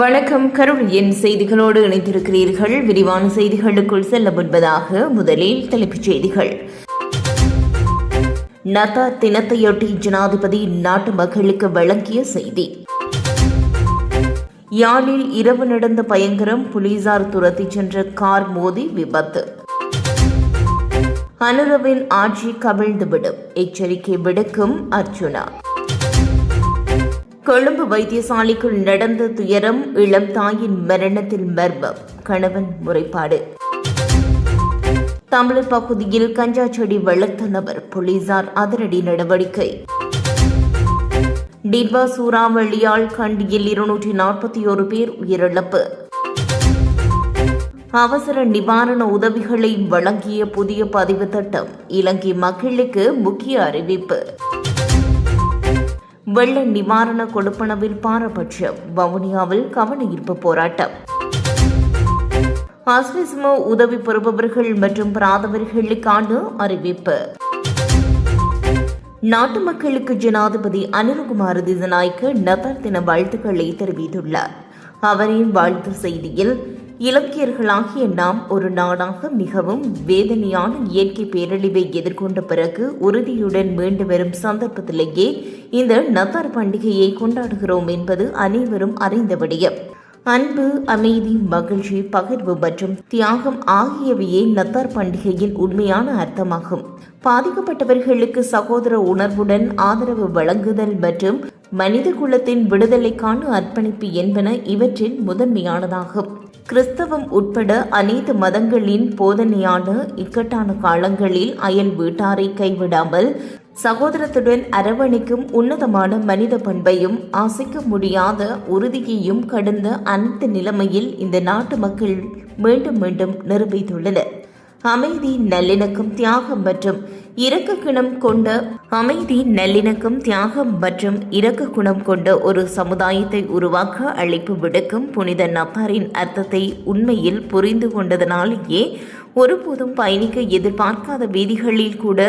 வணக்கம். கருளியின் செய்திகளோடு இணைந்திருக்கிறீர்கள். விரிவான செய்திகளுக்குள் செல்ல முன்பதாக முதலில் தலைப்புச் செய்திகள். நத்தார் தினத்தையொட்டி ஜனாதிபதி நாட்டு மக்களுக்கு வழங்கிய செய்தி. யாழில் இரவு நடந்த பயங்கரம் போலீசார் துரத்தி சென்ற கார் மோதி விபத்து. அனுரவின் ஆட்சி கவிழ்ந்துவிடும் எச்சரிக்கை விடுக்கும் அர்ச்சுனா கொழும்பு வைத்தியசாலைக்குள் நடந்த துயரம் இளம் தாயின் மரணத்தில் மர்மம். கணவன் முறைப்பாடு. தமிழர் பகுதியில் கஞ்சா செடி வளர்த்த நபர் போலீசார் அதிரடி நடவடிக்கை. டிட்வா சூறாவளியால் கண்டியில் இருநூற்றி நாற்பத்தி ஒரு பேர் உயிரிழப்பு. அவசர நிவாரண உதவிகளை வழங்கிய புதிய பதிவு திட்டம் இலங்கை மக்களுக்கு முக்கிய அறிவிப்பு. வெள்ள நிவாரண கொடுப்பனவில் பாரபட்சம் வவுனியாவில் கவனஈர்ப்பு போராட்டம். ஆஸ்விஸ்மோ உதவி பெறுபவர்கள் மற்றும் பிராதவர்களுக்கான அறிவிப்பு. நாட்டு மக்களுக்கு ஜனாதிபதி அனில்குமார் திசநாய்க்கு நபர் தின வாழ்த்துக்களை தெரிவித்துள்ளார். அவரின் வாழ்த்து செய்தியில் இலக்கியர்களாகிய நாம் ஒரு நாடாக மிகவும் வேதனையான இயற்கை பேரழிவை எதிர்கொண்ட பிறகு உறுதியுடன் மீண்டு வரும் சந்தர்ப்பத்திலேயே இந்த நத்தார் பண்டிகையை கொண்டாடுகிறோம் என்பது அனைவரும் அறிந்த விடயம் அன்பு அமைதி மகிழ்ச்சி பகிர்வு மற்றும் தியாகம் ஆகியவையே நத்தார் பண்டிகையின் உண்மையான அர்த்தமாகும். பாதிக்கப்பட்டவர்களுக்கு சகோதர உணர்வுடன் ஆதரவு வழங்குதல் மற்றும் மனித குலத்தின் விடுதலைக்கான அர்ப்பணிப்பு என்பன இவற்றின் முதன்மையானதாகும். கிறிஸ்தவம் உட்பட அனைத்து மதங்களின் போதனையான இக்கட்டான காலங்களில் அயல் வீட்டாரை கைவிடாமல் சகோதரத்துடன் அரவணைக்கும் உன்னதமான மனித பண்பையும் அசைக்க முடியாத உறுதியையும் கடந்த அனைத்து நிலைமையில் இந்த நாட்டு மக்கள் மீண்டும் மீண்டும் நிரூபித்துள்ளனர். அமைதி நல்லிணக்கம் தியாகம் மற்றும் இரக்க குணம் கொண்ட அமைதி நல்லிணக்கம் தியாகம் மற்றும் இரக்க குணம் கொண்ட ஒரு சமுதாயத்தை உருவாக்க அழைப்பு விடுக்கும் புனித நபரின் அர்த்தத்தை உண்மையில் புரிந்து கொண்டதனாலேயே ஒருபோதும் பயணிக்க எதிர்பார்க்காத வீதிகளில் கூட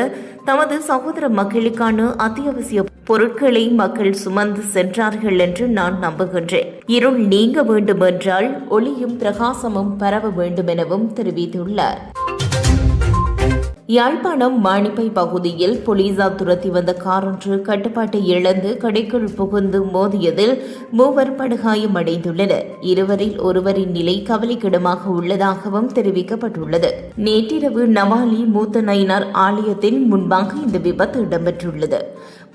தமது சகோதர மக்களுக்கான அத்தியாவசிய பொருட்களை மக்கள் சுமந்து சென்றார்கள் என்று நான் நம்புகின்றேன். இருள் நீங்க வேண்டுமென்றால் ஒளியும் பிரகாசமும் பரவ வேண்டுமெனவும் தெரிவித்துள்ளார். யாழ்ப்பாணம் மாணிப்பை பகுதியில் போலீசார் துரத்தி வந்த காரொன்று கட்டுப்பாட்டை இழந்து கடைக்குள் புகுந்து மோதியதில் மூவர் படுகாயமடைந்துள்ளனர் இருவரில் ஒருவரின் நிலை கவலைக்கிடமாக உள்ளதாகவும் தெரிவிக்கப்பட்டுள்ளது. நேற்றிரவு நவாலி மூத்த நயினார் ஆலயத்தின் முன்பாக இந்த விபத்து இடம்பெற்றுள்ளது.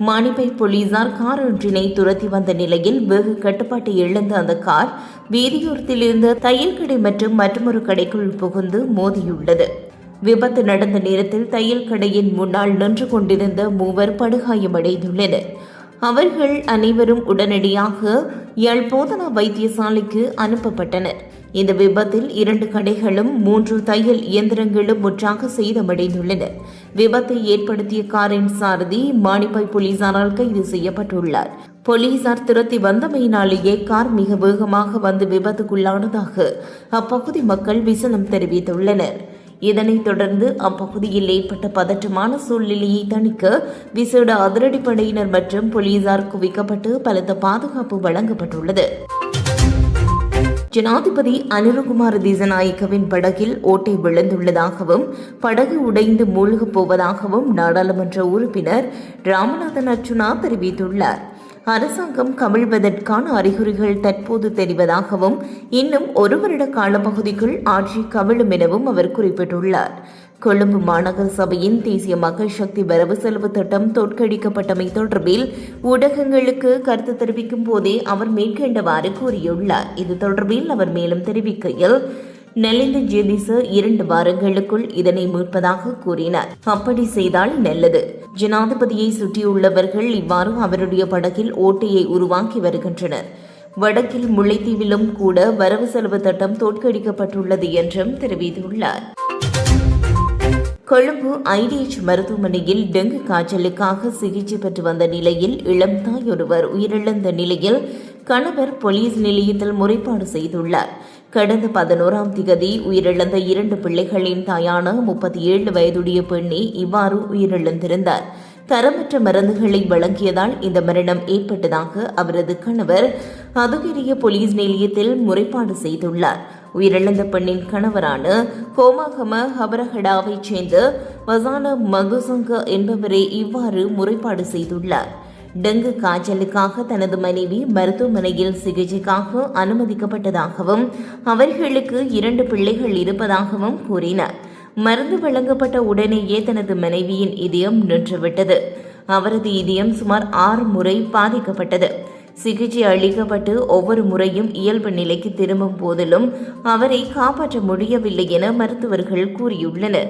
மாணிப்பை போலீசார் கார் ஒன்றினை துரத்தி வந்த நிலையில் வெகு கட்டுப்பாட்டை இழந்த அந்த கார் வீதியோரத்தில் இருந்த தையல் கடை மற்றும் மற்றொரு கடைக்குள் புகுந்து மோதியுள்ளது. விபத்து நடந்த நேரத்தில் தையல் கடையின் முன்னால் நின்று கொண்டிருந்த மூவர் படுகாயமடைந்துள்ளனர். அவர்கள் அனைவரும் உடனடியாக யாழ் போதனா வைத்தியசாலைக்கு அனுப்பப்பட்டனர். இந்த விபத்தில் இரண்டு கடைகளும் மூன்று தையல் இயந்திரங்களும் முற்றாக சேதமடைந்துள்ளன. விபத்தை ஏற்படுத்திய காரின் சாரதி மானிப்பாய் போலீசாரால் கைது செய்யப்பட்டுள்ளார். போலீசார் துரத்தி வந்தமையினாலேயே கார் மிக வேகமாக வந்து விபத்துக்குள்ளானதாக அப்பகுதி மக்கள் விசனம் தெரிவித்துள்ளனர். இதனைத் தொடர்ந்து அப்பகுதியில் ஏற்பட்ட பதற்றமான சூழ்நிலையை தணிக்க விசேட அதிரடிப்படையினர் மற்றும் போலீசார் குவிக்கப்பட்டு பலத்த பாதுகாப்பு வழங்கப்பட்டுள்ளது. ஜனாதிபதி அனிருகுமார் திசநாயக்கவின் படகில் ஓட்டை விழுந்துள்ளதாகவும் படகு உடைந்து மூழ்கப் போவதாகவும் நாடாளுமன்ற உறுப்பினர் ராமநாதன் அர்ச்சுனா தெரிவித்துள்ளார். அரசாங்கம் கவிழ்வதற்கான அறிகுறிகள் தற்போது தெரிவதாகவும் இன்னும் ஒரு வருட காலப்பகுதிக்குள் ஆட்சி கவிழும் எனவும் அவர் குறிப்பிட்டுள்ளார். கொழும்பு மாநகர சபையின் தேசிய மக்கள் சக்தி வரவு செலவு திட்டம் தோற்கடிக்கப்பட்டமை தொடர்பில் ஊடகங்களுக்கு கருத்து தெரிவிக்கும் போதே அவர் மேற்கண்டவாறு கூறியுள்ளார். இது தொடர்பில் அவர் மேலும் தெரிவிக்கையில் நெல்லிந்த ஜேதிச இரண்டு வாரங்களுக்குள் இதனை மீட்பதாக கூறினார். அப்படி செய்தால் நல்லது. ஜனாதிபதியை சுற்றியுள்ளவர்கள் இவ்வாறு அவருடைய படகில் ஓட்டையை உருவாக்கி வருகின்றனர். வடக்கில் முல்லைத்தீவிலும் கூட வரவு செலவு திட்டம் தோற்கடிக்கப்பட்டுள்ளது என்றும் தெரிவித்துள்ளார். கொழும்பு ஐடிஎச் மருத்துவமனையில் டெங்கு காய்ச்சலுக்காக சிகிச்சை பெற்று வந்த நிலையில் இளம் தாய் ஒருவர் உயிரிழந்த நிலையில் கணவர் போலீஸ் நிலையத்தில் முறைப்பாடு செய்துள்ளார். கடந்த பதினோராம் திகதி உயிரிழந்த இரண்டு பிள்ளைகளின் தாயான முப்பத்தி ஏழு வயதுடைய பெண்ணே இவ்வாறு உயிரிழந்திருந்தார். தரமற்ற மருந்துகளை வழங்கியதால் இந்த மரணம் ஏற்பட்டதாக அவரது கணவர் அதுகிரிய போலீஸ் நிலையத்தில் முறைப்பாடு செய்துள்ளார். உயிரிழந்த பெண்ணின் கணவரான ஹோமாகம ஹபரஹடாவைச் சேர்ந்த வசான மதுசங்க என்பவரே இவ்வாறு முறைப்பாடு செய்துள்ளார். டெங்கு காய்ச்சலுக்காக தனது மனைவி மருத்துவமனையில் சிகிச்சைக்காக அனுமதிக்கப்பட்டதாகவும் அவர்களுக்கு இரண்டு பிள்ளைகள் இருப்பதாகவும் கூறினார். மருந்து வழங்கப்பட்ட உடனேயே தனது மனைவியின் இதயம் நின்றுவிட்டது. அவரது இதயம் சுமார் ஆறு முறை பாதிக்கப்பட்டது. சிகிச்சை அளிக்கப்பட்டு ஒவ்வொரு முறையும் இயல்பு நிலைக்கு திரும்பும் போதிலும் அவரை காப்பாற்ற முடியவில்லை என மருத்துவர்கள் கூறியுள்ளனர்.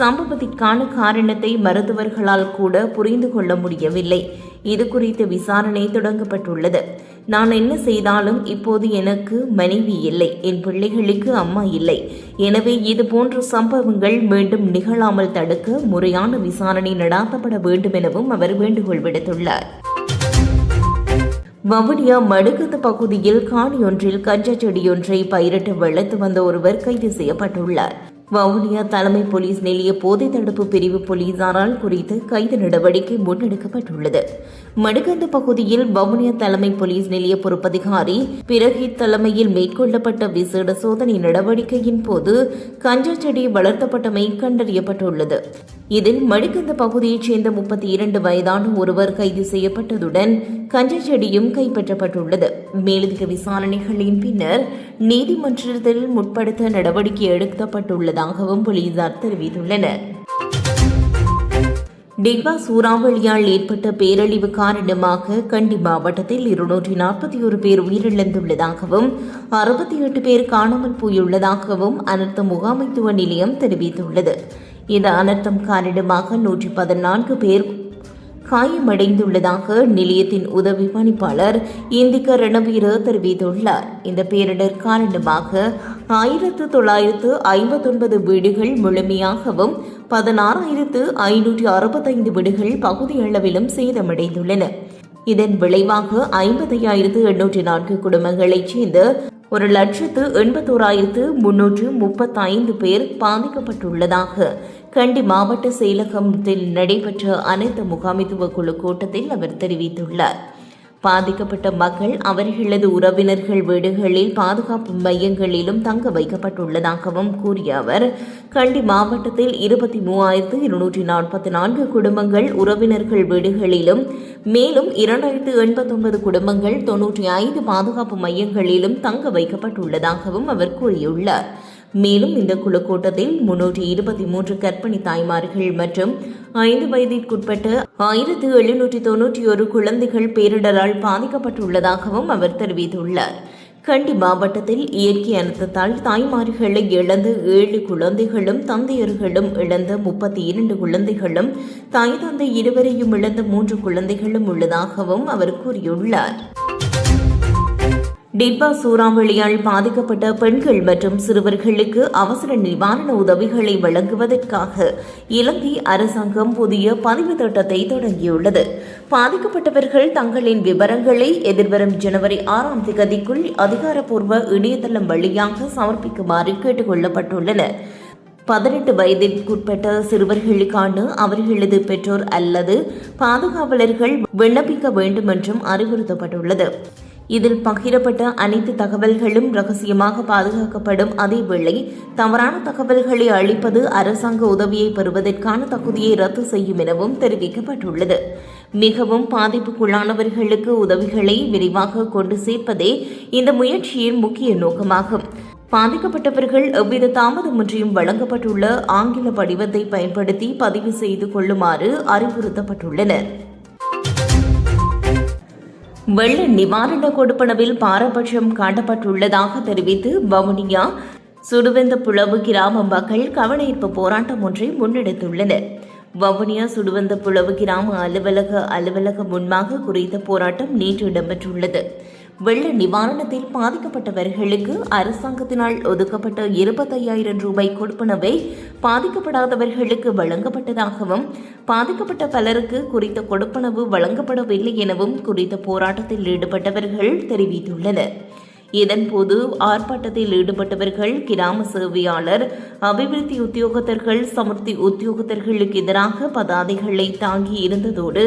சம்பவத்திற்கான காரணத்தை மருத்துவர்களால் கூட புரிந்து கொள்ள முடியவில்லை. இது குறித்து விசாரணை தொடங்கப்பட்டுள்ளது. நான் என்ன செய்தாலும் இப்போது எனக்கு மனைவி இல்லை. என் பிள்ளைகளுக்கு அம்மா இல்லை. எனவே இது போன்ற சம்பவங்கள் மீண்டும் நிகழாமல் தடுக்க முறையான விசாரணை நடாத்தப்பட வேண்டும் எனவும் அவர் வேண்டுகோள் விடுத்துள்ளார். வவுனியா மடுக்கத்து பகுதியில் காணியொன்றில் கஞ்சா செடியொன்றை பயிரிட்டு வளர்த்து வந்த ஒருவர் கைது செய்யப்பட்டுள்ளார். வவுனியா தலைமை போலீஸ் நிலைய போதை தடுப்பு பிரிவு போலீசாரால் குறித்து கைது நடவடிக்கை முன்னெடுக்கப்பட்டுள்ளது. மடுகந்து பகுதியில் வவுனியா தலைமை போலீஸ் நிலைய பொறுப்பதிகாரி பிறகி தலைமையில் மேற்கொள்ளப்பட்ட விசேட சோதனை நடவடிக்கையின் போது கஞ்சா செடி வளர்த்தப்பட்டமை கண்டறியப்பட்டுள்ளது. இதில் மடுக்கந்த பகுதியைச் சேர்ந்த முப்பத்தி இரண்டு வயதான ஒருவர் கைது செய்யப்பட்டதுடன் கஞ்சா செடியும் கைப்பற்றப்பட்டுள்ளது. மேலதிக விசாரணைகளின் பின்னர் நீதிமன்றத்தில் முற்படுத்த நடவடிக்கை எடுக்கப்பட்டுள்ளது. உள்ளதாகவும் போலீசார் தெரிவித்துள்ளனர். டெல்வா சூறாவளியால் ஏற்பட்ட பேரழிவு காரணமாக கண்டி மாவட்டத்தில் இருநூற்றி நாற்பத்தி ஒரு பேர் உயிரிழந்துள்ளதாகவும் அறுபத்தி எட்டு பேர் காணாமல் போயுள்ளதாகவும் அனர்த்த முகாமைத்துவ நிலையம் தெரிவித்துள்ளது. இந்த அனர்த்தம் காரணமாக நூற்றி பதினான்கு பேர் காயமடைந்துள்ளதாக நிலையத்தின் உதவி பணிப்பாளர் இந்திக ரணவீர தெரிவித்துள்ளார். இந்த பேரிடர் காரணமாக ஆயிரத்து தொள்ளாயிரத்து ஐம்பத்தொன்பது வீடுகள் முழுமையாகவும் பதினாறாயிரத்து ஐநூற்றி அறுபத்தைந்து வீடுகள் பகுதியளவிலும் சேதமடைந்துள்ளன. இதன் விளைவாக ஐம்பத்தையாயிரத்து எண்ணூற்றி நான்கு குடும்பங்களைச் சேர்ந்த ஒரு லட்சத்து எண்பத்தோராயிரத்து முன்னூற்று முப்பத்தைந்து பேர் பாதிக்கப்பட்டுள்ளதாக கண்டி மாவட்ட செயலகத்தில் நடைபெற்ற அனைத்து முகாமித்துவ குழு கூட்டத்தில் அவர் தெரிவித்துள்ளார். பாதிக்கப்பட்ட மக்கள் அவர்களது உறவினர்கள் வீடுகளில் பாதுகாப்பு மையங்களிலும் தங்க வைக்கப்பட்டுள்ளதாகவும் கூறிய அவர் கண்டி மாவட்டத்தில் இருபத்தி மூவாயிரத்து இருநூற்றி நாற்பத்தி நான்கு குடும்பங்கள் உறவினர்கள் வீடுகளிலும் மேலும் இரண்டாயிரத்து எண்பத்தொன்பது குடும்பங்கள் தொன்னூற்றி ஐந்து பாதுகாப்பு மையங்களிலும் தங்க வைக்கப்பட்டுள்ளதாகவும் அவர் கூறியுள்ளார். மேலும் இந்த குழு கூட்டத்தில் முன்னூற்றி இருபத்தி மூன்று கர்ப்பிணி தாய்மார்கள் மற்றும் ஐந்து வயதிற்குட்பட்ட ஆயிரத்து எழுநூற்றி தொன்னூற்றி ஒரு குழந்தைகள் பேரிடரால் பாதிக்கப்பட்டுள்ளதாகவும் அவர் தெரிவித்துள்ளார். கண்டி மாவட்டத்தில் இயற்கை அனர்த்தத்தால் தாய்மார்களை இழந்த ஏழு குழந்தைகளும் தந்தையர்களும் இழந்த முப்பத்தி இரண்டு குழந்தைகளும் தாய் தந்தை இருவரையும் இழந்த மூன்று குழந்தைகளும் உள்ளதாகவும் அவர் கூறியுள்ளார். டிட்பா சூறாவளியால் பாதிக்கப்பட்ட பெண்கள் மற்றும் சிறுவர்களுக்கு அவசர நிவாரண உதவிகளை வழங்குவதற்காக இலங்கை அரசாங்கம் புதிய பதிவு திட்டத்தை தொடங்கியுள்ளது. பாதிக்கப்பட்டவர்கள் தங்களின் விவரங்களை எதிர்வரும் ஜனவரி ஆறாம் தேதிக்குள் அதிகாரப்பூர்வ இணையதளம் வழியாக சமர்ப்பிக்குமாறு கேட்டுக் கொள்ளப்பட்டுள்ளனர் பதினெட்டு வயதிற்குட்பட்ட சிறுவர்களுக்கான அவர்களது பெற்றோர் அல்லது பாதுகாவலர்கள் விண்ணப்பிக்க வேண்டும் என்றும் அறிவுறுத்தப்பட்டுள்ளது. இதில் பகிரப்பட்ட அனைத்து தகவல்களும் ரகசியமாக பாதுகாக்கப்படும். அதேவேளை தவறான தகவல்களை அளிப்பது அரசாங்க உதவியை பெறுவதற்கான தகுதியை ரத்து செய்யும் எனவும் தெரிவிக்கப்பட்டுள்ளது. மிகவும் பாதிப்புக்குள்ளானவர்களுக்கு உதவிகளை விரைவாக கொண்டு சேர்ப்பதே இந்த முயற்சியின் முக்கிய நோக்கமாகும். பாதிக்கப்பட்டவர்கள் எவ்வித தாமதமின்றியும் வழங்கப்பட்டுள்ள ஆங்கில படிவத்தை பயன்படுத்தி பதிவு செய்து கொள்ளுமாறு அறிவுறுத்தப்பட்டுள்ளனர். வெள்ள நிவாரண கொடுப்பனவில் பாரபட்சம் காட்டப்பட்டுள்ளதாக தெரிவித்து வவுனியா சுடுவெந்த புலவு கிராம மக்கள் கவனஈர்ப்பு போராட்டம் ஒன்றை முன்னெடுத்துள்ளனர். வவுனியா சுடுவந்த புலவு கிராம அலுவலக அலுவலக முன்பாக குறித்த போராட்டம் நேற்று இடம்பெற்றுள்ளது. வெள்ள நிவாரணத்தில் பாதிக்கப்பட்டவர்களுக்கு அரசாங்கத்தினால் ஒதுக்கப்பட்ட இருபத்தையாயிரம் ரூபாய் கொடுப்பனவை பாதிக்கப்படாதவர்களுக்கு வழங்கப்பட்டதாகவும் பாதிக்கப்பட்ட பலருக்கு குறித்த கொடுப்பனவு வழங்கப்படவில்லை எனவும் குறித்த போராட்டத்தில் ஈடுபட்டவர்கள் தெரிவித்துள்ளனர். இதன்போது ஆர்ப்பாட்டத்தில் ஈடுபட்டவர்கள் கிராம சேவையாளர் அபிவிருத்தி உத்தியோகத்தர்கள் சமுர்த்தி உத்தியோகத்தர்களுக்கு எதிராக பதாதைகளை தாங்கி இருந்ததோடு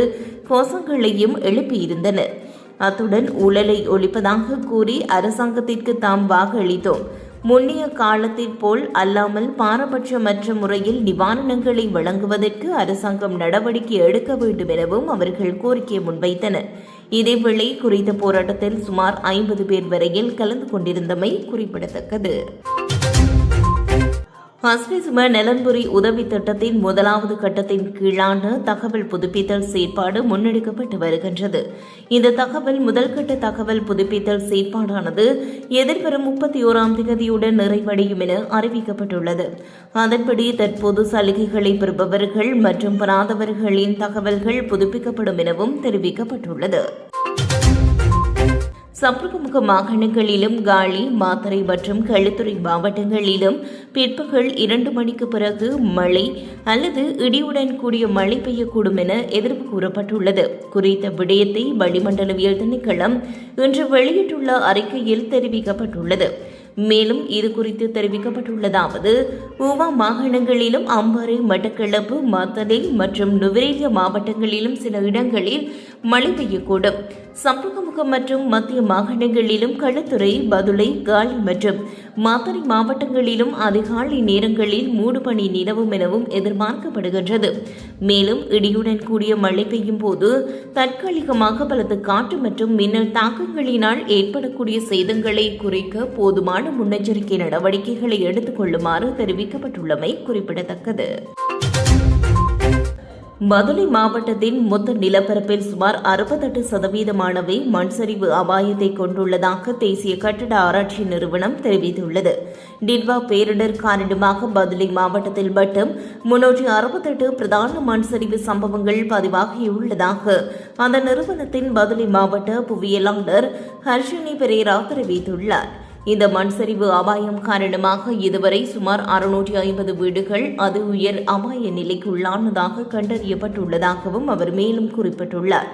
கோஷங்களையும் எழுப்பியிருந்தனர். அத்துடன் ஊழலை ஒழிப்பதாக கூறி அரசாங்கத்திற்கு தாம் வாக்களித்தோம். முன்னைய காலத்தில் போல் அல்லாமல் பாரபட்சமற்ற முறையில் நிவாரணங்களை வழங்குவதற்கு அரசாங்கம் நடவடிக்கை எடுக்க வேண்டும் எனவும் அவர்கள் கோரிக்கை முன்வைத்தனர். இதேவேளை குறித்த போராட்டத்தில் சுமார் ஐம்பது பேர் வரையில் கலந்து கொண்டிருந்தமை குறிப்பிடத்தக்கது. ஹஸ்பிசும நலன்புரி உதவி திட்டத்தின் முதலாவது கட்டத்தின் கீழான தகவல் புதுப்பித்தல் செயற்பாடு முன்னெடுக்கப்பட்டு வருகின்றது. இந்த தகவல் முதல் கட்ட தகவல் புதுப்பித்தல் செயற்பாடானது எதிர்வரும் முப்பத்தி ஓராம் தேதியுடன் நிறைவடையும் என அறிவிக்கப்பட்டுள்ளது. அதன்படி தற்போது சலுகைகளை பெறுபவர்கள் மற்றும் பெறாதவர்களின் தகவல்கள் புதுப்பிக்கப்படும் எனவும் தெரிவிக்கப்பட்டுள்ளது. சப்ரகமுக மாகாணங்களிலும் காலி மாத்தறை மற்றும் களுத்துறை மாவட்டங்களிலும் பிற்பகல் இரண்டு மணிக்கு பிறகு மழை அல்லது இடியுடன் கூடிய மழை பெய்யக்கூடும் என எதிர்ப்பு கூறப்பட்டுள்ளது. குறித்த விடயத்தை வளிமண்டலவியல் திணைக்களம் இன்று வெளியிட்டுள்ள அறிக்கையில் தெரிவிக்கப்பட்டுள்ளது. மேலும் இது குறித்து தெரிவிக்கப்பட்டுள்ளதாவது ஊவா மாகாணங்களிலும் அம்பாறை மட்டக்களப்பு மாத்தலை மற்றும் நுவரேலியா மாவட்டங்களிலும் சில இடங்களில் மழை பெய்யக்கூடும். சம்பகமுகம் மற்றும் மத்திய மாகாணங்களிலும் களத்துறை பதுளை காலி மற்றும் மாத்தறை மாவட்டங்களிலும் அதிகாலை நேரங்களில் மூடுபனி நிலவும் எனவும் எதிர்பார்க்கப்படுகின்றது. மேலும் இடியுடன் கூடிய மழை பெய்யும் போது தற்காலிகமாக பலத்த காற்று மற்றும் மின்னல் தாக்கங்களினால் ஏற்படக்கூடிய சேதங்களை குறைக்க போதுமான முன்னெச்சரிக்கை நடவடிக்கைகளை எடுத்துக் கொள்ளுமாறு தெரிவிக்கப்பட்டுள்ளமை குறிப்பிடத்தக்கது. மதுரை மாவட்டத்தின் மொத்த நிலப்பரப்பில் சுமார் அறுபத்தெட்டு சதவீதமானவை மண்சரிவு அபாயத்தை கொண்டுள்ளதாக தேசிய கட்டட ஆராய்ச்சி நிறுவனம் தெரிவித்துள்ளது. டிட்வா பேரிடர் காரணமாக மதுரை மாவட்டத்தில் மட்டும் முன்னூற்றி அறுபத்தெட்டு பிரதான மண்சரிவு சம்பவங்கள் பதிவாகியுள்ளதாக அந்த நிறுவனத்தின் மதுரை மாவட்ட புவியியலாளர் ஹர்ஷினி பெரேரா தெரிவித்துள்ளார். இந்த மண் சரிவு அபாயம் காரணமாக இதுவரை சுமார் அறுநூற்றி ஐம்பது வீடுகள் அது உயர் அபாய நிலைக்கு உள்ளானதாக கண்டறியப்பட்டுள்ளதாகவும் அவர் மேலும் குறிப்பிட்டுள்ளார்.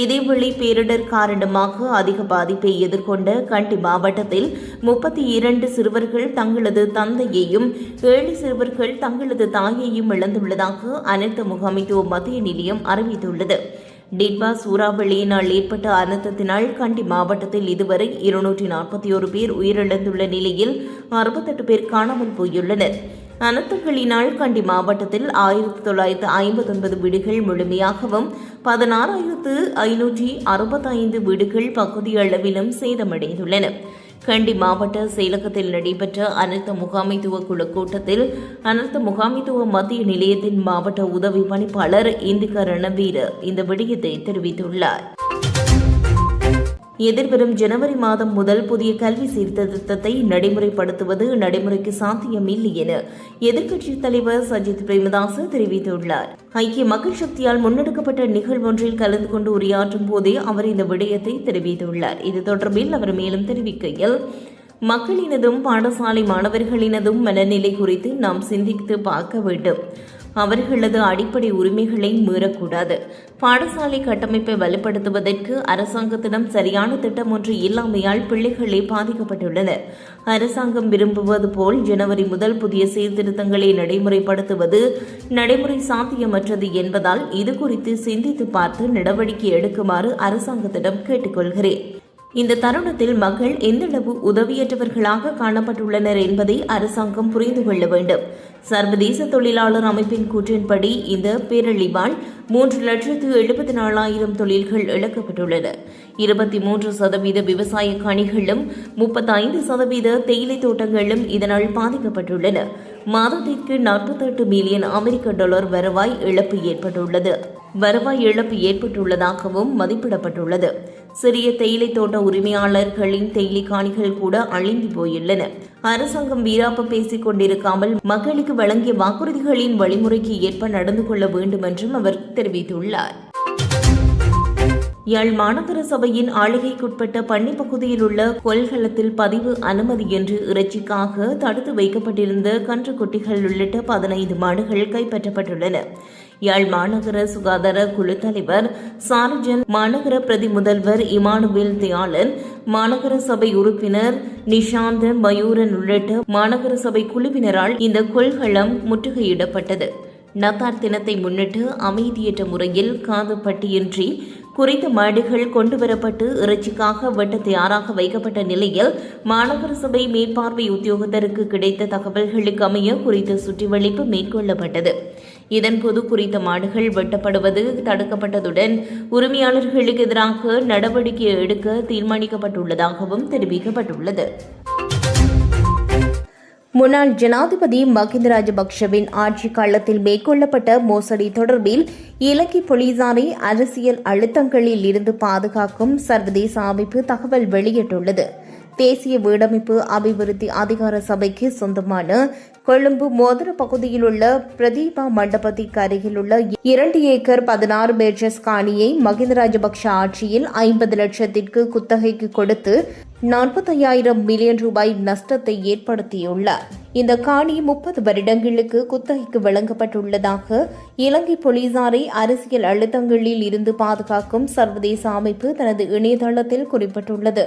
இதேவேளை பேரிடர் காரணமாக அதிக பாதிப்பை எதிர்கொண்ட கண்டி மாவட்டத்தில் முப்பத்தி இரண்டு சிறுவர்கள் தங்களது தந்தையையும் ஏழு சிறுவர்கள் தங்களது தாயையும் இழந்துள்ளதாக அனைத்து முகாமைத்துவ மத்திய நிலையம் அறிவித்துள்ளது. டிட்வா சூறாவளியினால் ஏற்பட்ட அனர்த்தத்தினால் கண்டி மாவட்டத்தில் இதுவரை இருநூற்றி நாற்பத்தி ஒரு பேர் உயிரிழந்துள்ள நிலையில் அறுபத்தெட்டு பேர் காணாமல் போயுள்ளனர். அனர்த்தங்களினால் கண்டி மாவட்டத்தில் ஆயிரத்தி தொள்ளாயிரத்து ஐம்பத்தொன்பது வீடுகள் முழுமையாகவும் பதினாறாயிரத்து ஐநூற்றி அறுபத்தைந்து வீடுகள் பகுதி அளவிலும் சேதமடைந்துள்ளன. கண்டி மாவட்ட செயலகத்தில் நடைபெற்ற அனர்த்த முகாமைத்துவ குழு கூட்டத்தில் அனர்த்த முகாமைத்துவ மத்திய நிலையத்தின் மாவட்ட உதவி பணிப்பாளர் இந்திகா ரணவீர் இந்த விடயத்தை தெரிவித்துள்ளார். எதிர்வரும் ஜனவரி மாதம் முதல் புதிய கல்வி சீர்திருத்தத்தை நடைமுறைப்படுத்துவது நடைமுறைக்கு சாத்தியமில்லை என எதிர்க்கட்சித் தலைவர் சஜித் பிரேமதாஸ் தெரிவித்துள்ளார். ஐக்கிய மக்கள் சக்தியால் முன்னெடுக்கப்பட்ட நிகழ்வொன்றில் கலந்து கொண்டு உரையாற்றும் போதே அவர் இந்த விடயத்தை தெரிவித்துள்ளார். இது தொடர்பில் அவர் மேலும் தெரிவிக்கையில் மக்களினதும் பாடசாலை மாணவர்களினதும் மனநிலை குறித்து நாம் சிந்தித்து பார்க்க வேண்டும். அவர்களது அடிப்படை உரிமைகளை மீறக்கூடாது. பாடசாலை கட்டமைப்பை வலுப்படுத்துவதற்கு அரசாங்கத்திடம் சரியான திட்டம் ஒன்று இல்லாமையால் பிள்ளைகளே பாதிக்கப்பட்டுள்ளனர். அரசாங்கம் விரும்புவது போல் ஜனவரி முதல் புதிய சீர்திருத்தங்களை நடைமுறைப்படுத்துவது நடைமுறை சாத்தியமற்றது என்பதால் இது குறித்து சிந்தித்து பார்த்து நடவடிக்கை எடுக்குமாறு அரசாங்கத்திடம் கேட்டுக்கொள்கிறேன். இந்த தருணத்தில் மக்கள் எந்தளவு உதவியற்றவர்களாக காணப்பட்டுள்ளனர் என்பதை அரசாங்கம் புரிந்து கொள்ள வேண்டும். சர்வதேச தொழிலாளர் அமைப்பின் கூற்றின்படி இந்த பேரழிவால் மூன்று லட்சத்து எழுபத்தி நாலாயிரம் தொழில்கள் இழக்கப்பட்டுள்ளன இருபத்தி மூன்று சதவீத விவசாய கணிகளும் முப்பத்தைந்து சதவீத தேயிலை தோட்டங்களும் இதனால் பாதிக்கப்பட்டுள்ளன. மாதத்திற்கு நாற்பத்தெட்டு மில்லியன் அமெரிக்க டாலர் வருவாய் இழப்பு ஏற்பட்டுள்ளது. வருவாய் இழப்பு ஏற்பட்டுள்ளதாகவும் மதிப்பிடப்பட்டுள்ளது. சிறிய தேயிலை தோட்ட உரிமையாளர்களின் தேயிலை காணிகள் கூட அழிந்து போயுள்ளன. அரசாங்கம் வீராப்ப பேசிக் கொண்டிருக்காமல் மக்களுக்கு வழங்கிய வாக்குறுதிகளின் வழிமுறைக்கு ஏற்ப நடந்து கொள்ள வேண்டும் என்றும் அவர் தெரிவித்துள்ளார். யாழ் மாநகர சபையின் ஆளுகைக்குட்பட்ட பண்ணி பகுதியில் உள்ள கொள்கலத்தில் பதிவு அனுமதி என்று இறைச்சிக்காக தடுத்து வைக்கப்பட்டிருந்த கன்றுக்குட்டிகள் உள்ளிட்ட பதினைந்து மாடுகள் கைப்பற்றப்பட்டுள்ளன. யாழ் மாநகர சுகாதார குழு தலைவர் சார்ஜன் மாநகர பிரதி முதல்வர் இமானுவேல் தியாளன் மாநகர சபை உறுப்பினர் நிஷாந்தன் மயூரன் உள்ளிட்ட மாநகர சபை குழுவினரால் இந்த கொள்களம் முற்றுகையிடப்பட்டது. நத்தார் தினத்தை முன்னிட்டு அமைதியற்ற முறையில் காதுபட்டியின்றி குறித்த மாடுகள் கொண்டுவரப்பட்டு இறைச்சிக்காக வெட்ட தயாராக வைக்கப்பட்ட நிலையில் மாநகர சபை மேற்பார்வை உத்தியோகத்தருக்கு கிடைத்த தகவல்களுக்கு அமைய குறித்த சுற்றிவளிப்பு மேற்கொள்ளப்பட்டது. இதன்போது குறித்த மாடுகள் வெட்டப்படுவது தடுக்கப்பட்டதுடன் உரிமையாளர்களுக்கு எதிராக நடவடிக்கை எடுக்க தீர்மானிக்கப்பட்டுள்ளதாகவும் தெரிவிக்கப்பட்டுள்ளது. முன்னாள் ஜனாதிபதி மகிந்த ராஜபக்ஷவின் ஆட்சி காலத்தில் மேற்கொள்ளப்பட்ட மோசடி தொடர்பில் இலங்கை போலீசாரை அரசியல் அழுத்தங்களில் இருந்து பாதுகாக்கும் சர்வதேச அமைப்பு தகவல் வெளியிட்டுள்ளது. தேசிய வீடமைப்பு அபிவிருத்தி அதிகார சபைக்கு சொந்தமான கொழும்பு மோதிர பகுதியில் உள்ள பிரதீபா மண்டபத்திற்கு அருகில் உள்ள இரண்டு ஏக்கர் பதினாறு பேர்ஜஸ் காணியை மகிந்த ராஜபக்ஷ ஆட்சியில் ஐம்பது லட்சத்திற்கு குத்தகைக்கு கொடுத்து நாற்பத்தையாயிரம் மில்லியன் ரூபாய் நஷ்டத்தை ஏற்படுத்தியுள்ளார். இந்த காணி முப்பது வருடங்களுக்கு குத்தகைக்கு வழங்கப்பட்டுள்ளதாக இலங்கை போலீசாரை அரசியல் அழுத்தங்களில் இருந்து பாதுகாக்கும் சர்வதேச அமைப்பு தனது இணையதளத்தில் குறிப்பிட்டுள்ளது.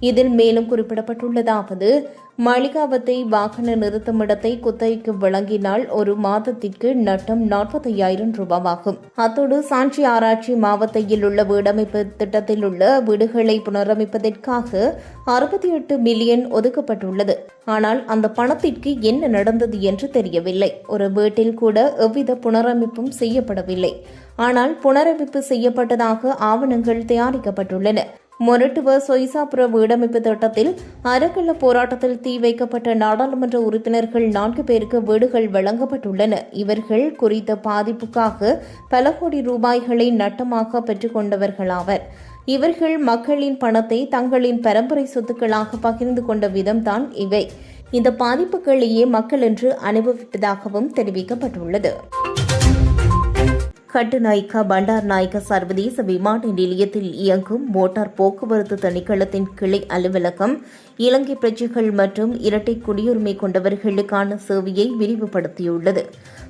இதில் மேலும் குறிப்பிடப்பட்டுள்ளதாவது மாளிகாவத்தை வாகன நிறுத்தமிடத்தை குத்தகைக்கு வழங்கினால் ஒரு மாதத்திற்கு நட்டம் நாற்பத்தையாயிரம் ரூபாவாகும். அத்தோடு சாஞ்சி ஆராய்ச்சி மாவட்டத்தில் உள்ள வீடமைப்பு திட்டத்தில் உள்ள வீடுகளை புனரமைப்பதற்காக அறுபத்தி எட்டு மில்லியன் ஒதுக்கப்பட்டுள்ளது. ஆனால் அந்த பணத்திற்கு என்ன நடந்தது என்று தெரியவில்லை. ஒரு வீட்டில் கூட எவ்வித புனரமைப்பும் செய்யப்படவில்லை. ஆனால் புனரமைப்பு செய்யப்பட்டதாக ஆவணங்கள் தயாரிக்கப்பட்டுள்ளன. மொரட்டுவ சொய்சாபுர வீடமைப்பு திட்டத்தில் அறக்கள்ள போராட்டத்தில் தீ வைக்கப்பட்ட நாடாளுமன்ற உறுப்பினர்கள் நான்கு பேருக்கு வீடுகள் வழங்கப்பட்டுள்ளன. இவர்கள் குறித்த பாதிப்புக்காக பல கோடி ரூபாய்களை நட்டமாக பெற்றுக்கொண்டவர்களாவர் இவர்கள் மக்களின் பணத்தை தங்களின் பரம்பரை சொத்துக்களாக பகிர்ந்து கொண்ட விதம்தான் இவை. இந்த பாதிப்புகளையே மக்கள் என்று அனுபவிப்பதாகவும் தெரிவிக்கப்பட்டுள்ளது. கட்டுநாய்க்கா பண்டார் நாயக்கா சர்வதேச விமான நிலையத்தில் இயங்கும் மோட்டார் போக்குவரத்து திணைக்களத்தின் கிளை அலுவலகம் இலங்கை பிரஜைகள் மற்றும் இரட்டை குடியுரிமை கொண்டவர்களுக்கான சேவையை விரிவுபடுத்தியுள்ளது.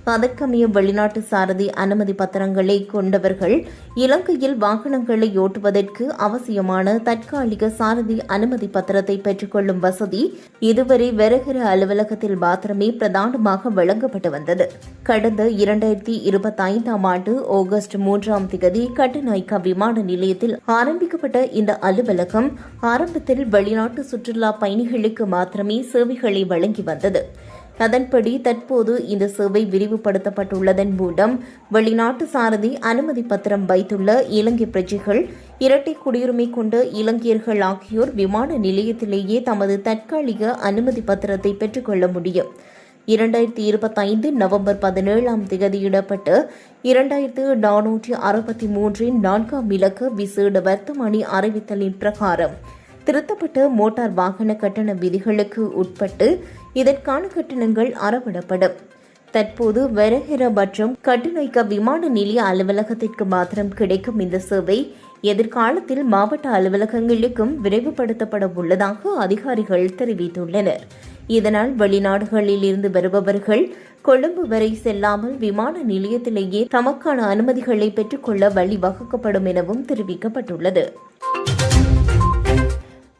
அதற்கமைய வெளிநாட்டு சாரதி அனுமதி பத்திரங்களை கொண்டவர்கள் இலங்கையில் வாகனங்களை ஓட்டுவதற்கு அவசியமான தற்காலிக சாரதி அனுமதி பத்திரத்தை பெற்றுக்கொள்ளும் வசதி இதுவரை வெறுகிற அலுவலகத்தில் மாத்திரமே பிரதானமாக வழங்கப்பட்டு வந்தது. கடந்த இரண்டாயிரத்தி இருபத்தி ஐந்தாம் ஆண்டு ஆகஸ்ட் மூன்றாம் திகதி கட்டுநாய்க்கா விமான நிலையத்தில் ஆரம்பிக்கப்பட்ட இந்த அலுவலகம் ஆரம்பத்தில் வெளிநாட்டு சுற்றுலா பயணிகளுக்கு மாத்திரமே சேவைகளை வழங்கி வந்தது. அதன்படி தற்போது இந்த சேவை விரிவுபடுத்தப்பட்டுள்ளதன் மூலம் வெளிநாட்டு சாரதி அனுமதி பத்திரம் வைத்துள்ள இலங்கை பிரஜைகள் இரட்டை குடியுரிமை கொண்ட இலங்கையர்கள் ஆகியோர் விமான நிலையத்திலேயே தமது தற்காலிக அனுமதி பத்திரத்தை பெற்றுக்கொள்ள முடியும். இரண்டாயிரத்தி இருபத்தைந்து நவம்பர் பதினேழாம் தேதியிடப்பட்டு இரண்டாயிரத்து நானூற்றி அறுபத்தி மூன்றின் நான்காம் இலக்க விசேட வர்த்தமானி அறிவித்தலின் பிரகாரம் திருத்தப்பட்ட மோட்டார் வாகன கட்டண விதிகளுக்கு உட்பட்டு இதற்கான கட்டணங்கள் அறவிடப்படும். தற்போது வெரஹெர மற்றும் கட்டுநாய்க்க விமான நிலைய அலுவலகத்திற்கு மாத்திரம் கிடைக்கும் இந்த சேவை எதிர்காலத்தில் மாவட்ட அலுவலகங்களுக்கும் விரைவுபடுத்தப்பட உள்ளதாக அதிகாரிகள் தெரிவித்துள்ளனர். இதனால் வெளிநாடுகளில் இருந்து வருபவர்கள் கொழும்பு வரை செல்லாமல் விமான நிலையத்திலேயே தமக்கான அனுமதிகளை பெற்றுக்கொள்ள வழிவகுக்கப்படும் எனவும் தெரிவிக்கப்பட்டுள்ளது.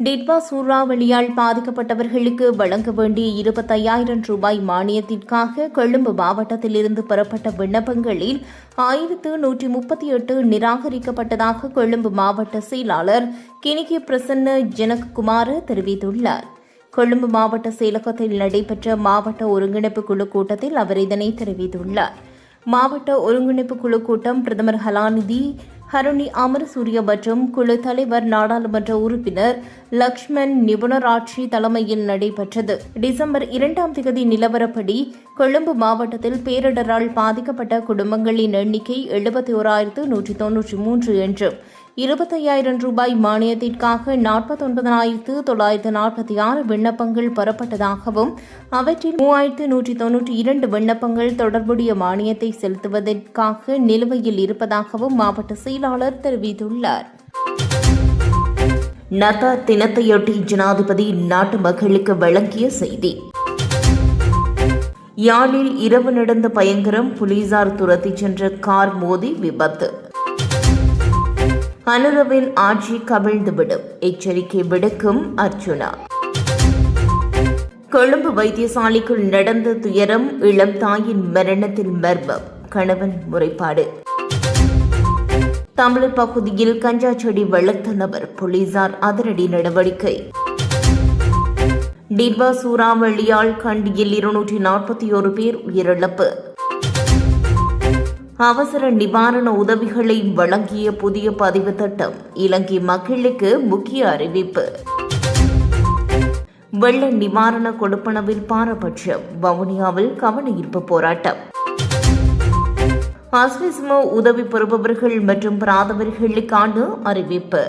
டிட்வா சூறாவளியால் பாதிக்கப்பட்டவர்களுக்கு வழங்க வேண்டிய இருபத்தையாயிரம் ரூபாய் மானியத்திற்காக கொழும்பு மாவட்டத்திலிருந்து பெறப்பட்ட விண்ணப்பங்களில் ஆயிரத்து நூற்றி முப்பத்தி எட்டு நிராகரிக்கப்பட்டதாக கொழும்பு மாவட்ட செயலாளர் கிணிகி பிரசன்ன ஜனகுமார் தெரிவித்துள்ளார். கொழும்பு மாவட்ட செயலகத்தில் நடைபெற்ற மாவட்ட ஒருங்கிணைப்பு குழு கூட்டத்தில் அவர் இதனை தெரிவித்துள்ளார். மாவட்ட ஒருங்கிணைப்பு குழு கூட்டம் பிரதமர் ஹலாநிதி கருணி அமரசூரிய மற்றும் குழு தலைவர் நாடாளுமன்ற உறுப்பினர் லக்ஷ்மண் நிபுணராட்சி தலைமையில் நடைபெற்றது. டிசம்பர் இரண்டாம் தேதி நிலவரப்படி கொழும்பு மாவட்டத்தில் பேரிடரால் பாதிக்கப்பட்ட குடும்பங்களின் எண்ணிக்கை எழுபத்தி ஓராயிரத்து நூற்றி தொன்னூற்றி மூன்று என்றும் இருபத்தையாயிரம் ரூபாய் மானியத்திற்காக நாற்பத்தொன்பதனாயிரத்து தொள்ளாயிரத்து நாற்பத்தி ஆறு விண்ணப்பங்கள் பெறப்பட்டதாகவும் அவற்றில் மூவாயிரத்து நூற்றி தொன்னூற்றி இரண்டு விண்ணப்பங்கள் தொடர்புடைய மானியத்தை செலுத்துவதற்காக நிலுவையில் இருப்பதாகவும் மாவட்ட செயலாளர் தெரிவித்துள்ளார். நதா தினத்தையொட்டி ஜனாதிபதி நாட்டு மக்களுக்கு வழங்கிய செய்தி. யாழில் இரவு நடந்த பயங்கரம் போலீசார் துரத்திச் சென்ற கார் மோதி விபத்து. அனுரவின் ஆட்சி கவிழ்ந்துவிடும். எச்சரிக்கை விடுக்கும் அர்ஜுனா. கொழும்பு வைத்தியசாலைக்குள் நடந்த துயரம் இளம் தாயின் மரணத்தில் மர்மம் கணவன் முறைப்பாடு. தமிழர் பகுதியில் கஞ்சா செடி வளர்த்த நபர் போலீசார் அதிரடி நடவடிக்கை. டிட்வா சூறாவளியால் கண்டியில் இருநூற்றி நாற்பத்தி ஒரு பேர் உயிரிழப்பு. அவசர நிவாரண உதவிகளை வழங்கிய புதிய பதிவு திட்டம் இலங்கை மக்களுக்கு முக்கிய அறிவிப்பு. வெள்ள நிவாரண கொடுப்பனவில் பாரபட்சம் வவுனியாவில் கவனஈர்ப்பு போராட்டம். அஸ்விஸ்மோ உதவி பெறுபவர்கள் மற்றும் பிராதவர்களுக்கான அறிவிப்பு.